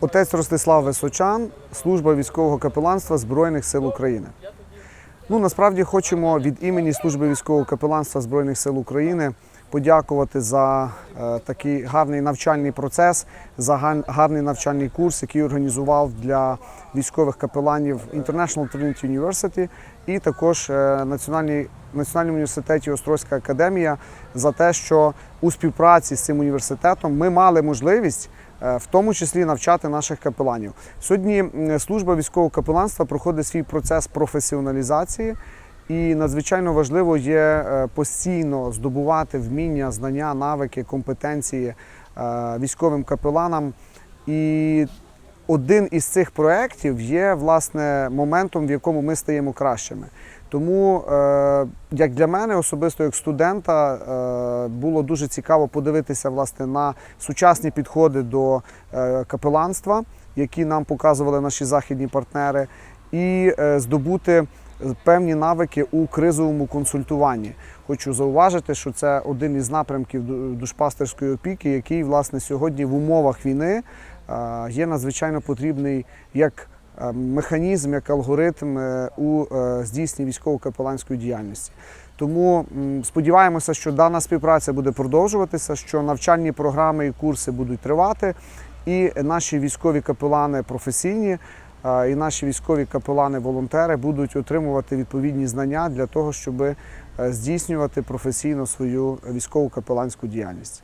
Отець Ростислав Височан, служба військового капеланства Збройних сил України. Ну насправді хочемо від імені служби військового капеланства Збройних сил України подякувати за е, такий гарний навчальний процес, за гарний навчальний курс, який організував для військових капеланів International Trinity University і також е, Національний Національному університеті Острозька академія за те, що у співпраці з цим університетом ми мали можливість в тому числі навчати наших капеланів. Сьогодні служба військового капеланства проходить свій процес професіоналізації, і надзвичайно важливо є е, постійно здобувати вміння, знання, навики, компетенції е, військовим капеланам. І один із цих проєктів є власне моментом, в якому ми стаємо кращими. Тому, е, як для мене, особисто як студента, е, було дуже цікаво подивитися власне на сучасні підходи до е, капеланства, які нам показували наші західні партнери, і здобути певні навики у кризовому консультуванні. Хочу зауважити, що це один із напрямків ду- душпастерської опіки, який власне сьогодні в умовах війни є надзвичайно потрібний як механізм, як алгоритм е, у е, здійсненні військово-капеланської діяльності. Тому сподіваємося, що дана співпраця буде продовжуватися, що навчальні програми і курси будуть тривати, і наші військові капелани професійні. І наші військові капелани-волонтери будуть отримувати відповідні знання для того, щоб е, здійснювати професійно свою військову капеланську діяльність.